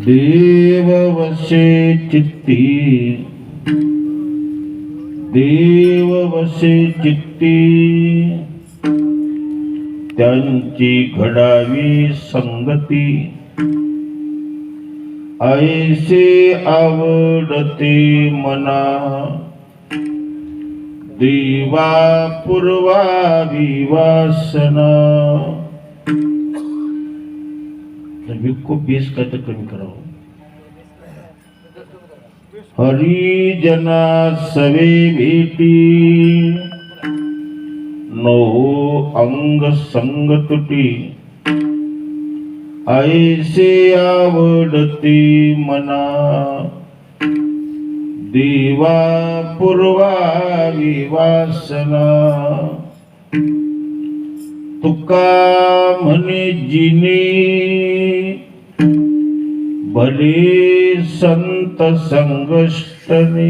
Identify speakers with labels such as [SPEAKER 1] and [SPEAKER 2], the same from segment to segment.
[SPEAKER 1] देववशे चित्ती. देववशे चित्ती. त्यांची घडावी संगती. ऐसे आवडते मना. देवा पूर्वा विवासना. मी खूप बेस काय तर कमी करावं. हरिजना सवे भेटी. नहो अंग संग तुटी ऐसे आवडती मना. देवा पूर्वा विवासना. तुका म्हणे जिने भली संत संगष्टनी।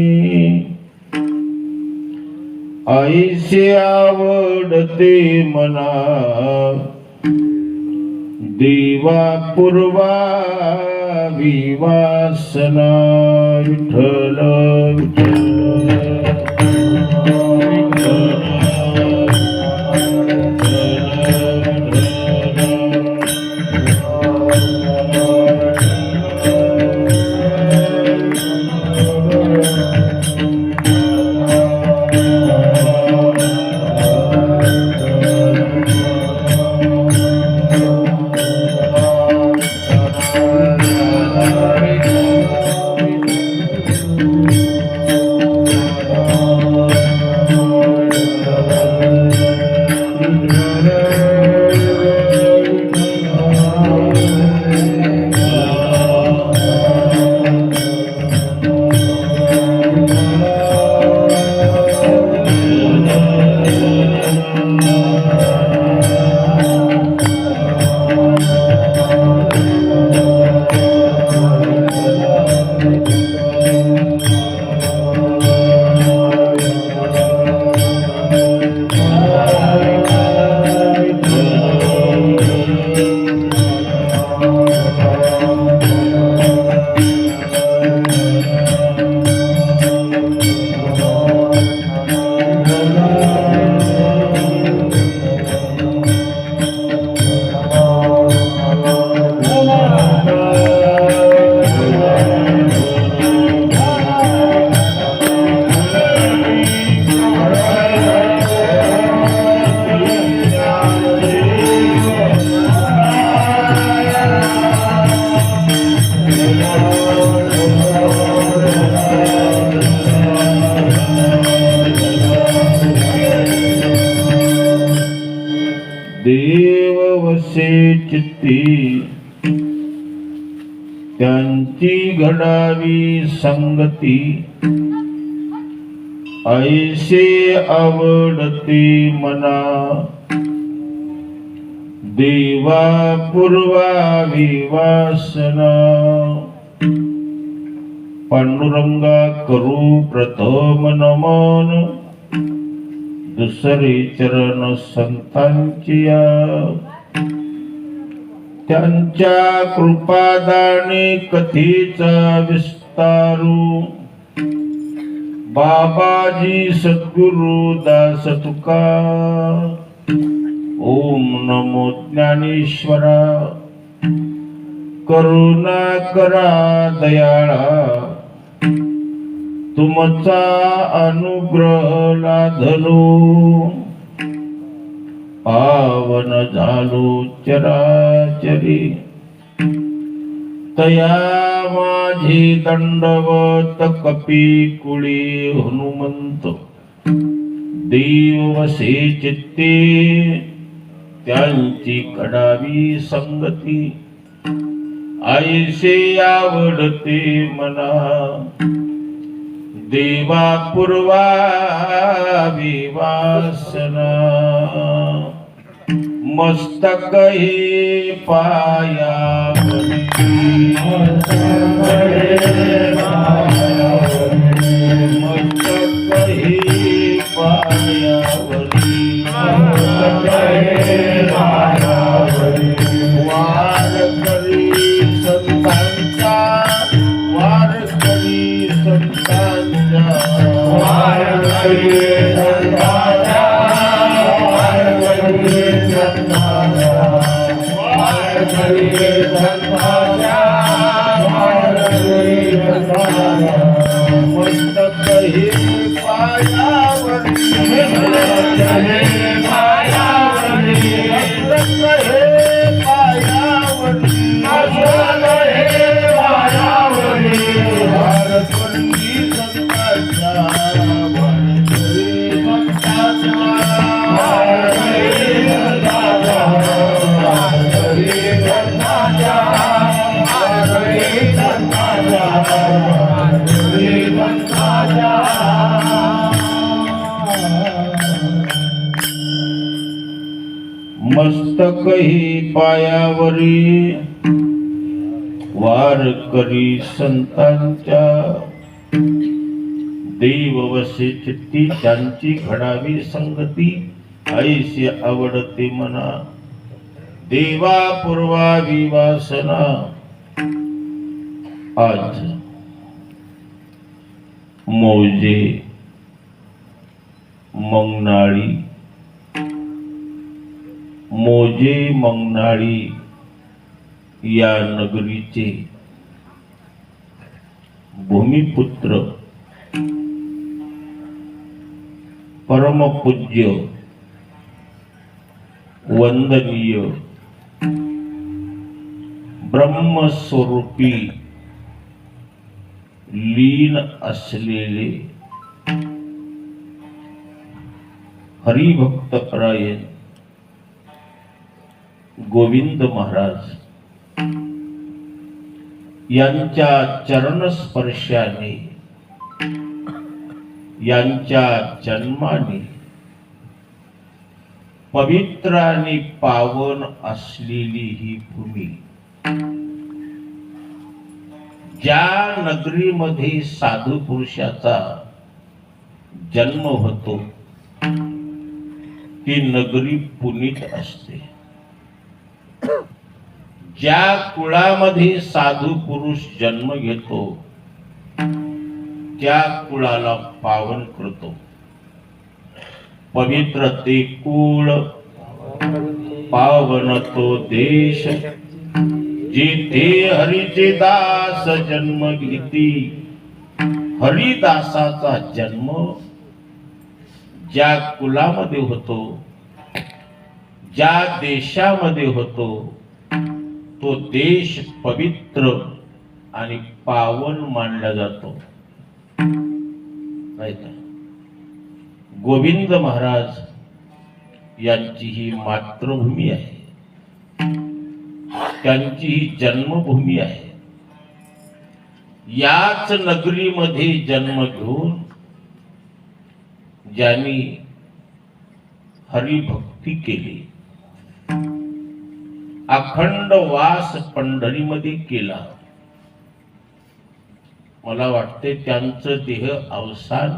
[SPEAKER 1] ऐसे आवडते मना। देवा पूर्वा विवासना विठ्ठल देव चित्ती त्यांची घडावी संगती ऐसे आवडते मना देवा पूर्वा विवासना पांडुरंगा करू प्रथम नमन दुसरे चरण संतांची त्यांच्या कृपादाने कथेचा विस्तारू. बाबाजी सद्गुरु दास तुका. ओम नमो ज्ञानेश्वरा. करुणा करा दयाळा. तुमचा अनुग्रह लाधलो. पावन झालो चराचरी. तया माझी दंडवत कपी कुळी हनुमंत. देवसे चित्ते त्यांची कडावी संगती. आईसे आवडते मना देवा पूर्वा विवासना. मस्तक हे पाया. मस्तक पायावरी वार करी संतांच्या. देव वसे चित्ती त्यांची घडावी संगती. ऐशी आवडते मना. देवा पूर्वा विवासना. आज मोजे मंगनाळी मोजे मंगनाळी या नगरीचे भूमिपुत्र परमपूज्य वंदनीय ब्रह्मस्वरूपी लीन असलेले हरिभक्तपरायण गोविंद महाराज. यांच्या चरणस्पर्शाने यांच्या जन्माने पवित्र आणि पावन असलेली ही भूमी ज्या नगरीमध्ये साधू पुरुषाचा जन्म होतो ती नगरी पुनीत असते. ज्या कुळामध्ये साधू पुरुष जन्म घेतो त्या कुळाला पावन करतो. पवित्र ते कुळ पावन तो देश. जेथे हरीचे दास जन्म घेती हरिदासाचा जन्म ज्या कुलामध्ये होतो ज्या देशामध्ये होतो तो देश पवित्र आणि पावन मानला जातो. गोविंद महाराज यांची ही मातृभूमी आहे. त्यांची ही जन्मभूमी आहे. याच नगरीमध्ये जन्म घेऊन ज्यांनी हरिभक्ती केली अखंड वास पंढरीमध्ये केला. मला वाटते त्यांचं देह अवसान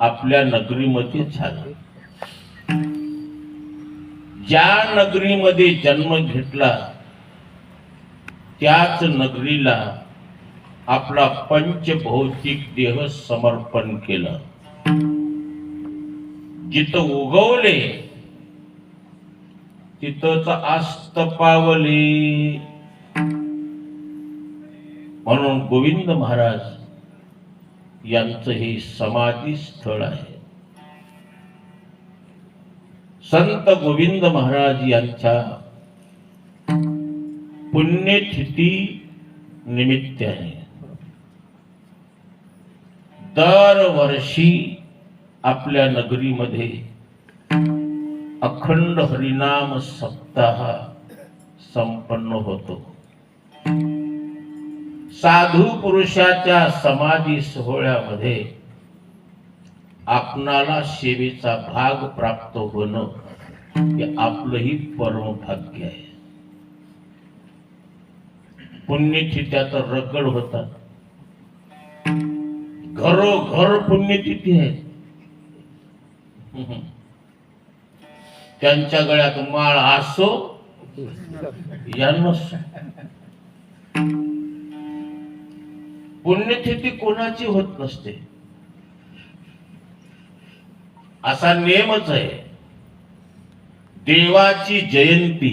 [SPEAKER 1] आपल्या नगरीमध्ये झालं. ज्या नगरीमध्ये जन्म घेतला त्याच नगरीला आपला पंचभौतिक देह समर्पण केलं. जिथं उगवले तिथंच आस्त पावले. म्हणून गोविंद महाराज यांचं हे समाधी स्थळ आहे. संत गोविंद महाराज यांच्या पुण्यतिथी निमित्ताने दरवर्षी आपल्या नगरीमध्ये अखंड हरिनाम सप्ताह संपन्न होतो. साधू पुरुषाच्या समाधी सोहळ्यामध्ये आपणाला सेवेचा भाग प्राप्त होणं हे आपलंही परम भाग्य आहे. पुण्यतिथ्या तर रगड होतात. घरोघर पुण्यतिथी आहे त्यांच्या गळ्यात माळ असो या नसो पुण्यतिथी कोणाची होत नसते. असा नियमच आहे. देवाची जयंती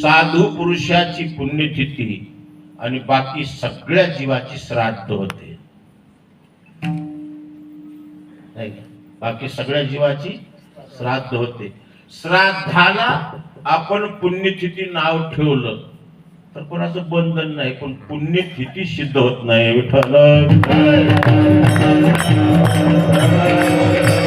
[SPEAKER 1] साधू पुरुषाची पुण्यतिथी आणि बाकी सगळ्या जीवाची श्राद्ध होते. बाकी सगळ्या जीवाची श्राद्ध होते. श्राद्धाला आपण पुण्यतिथी नाव ठेवलं. तर कोणाचं बंधन नाही पण पुण्यतिथी सिद्ध होत नाही. विठ्ठल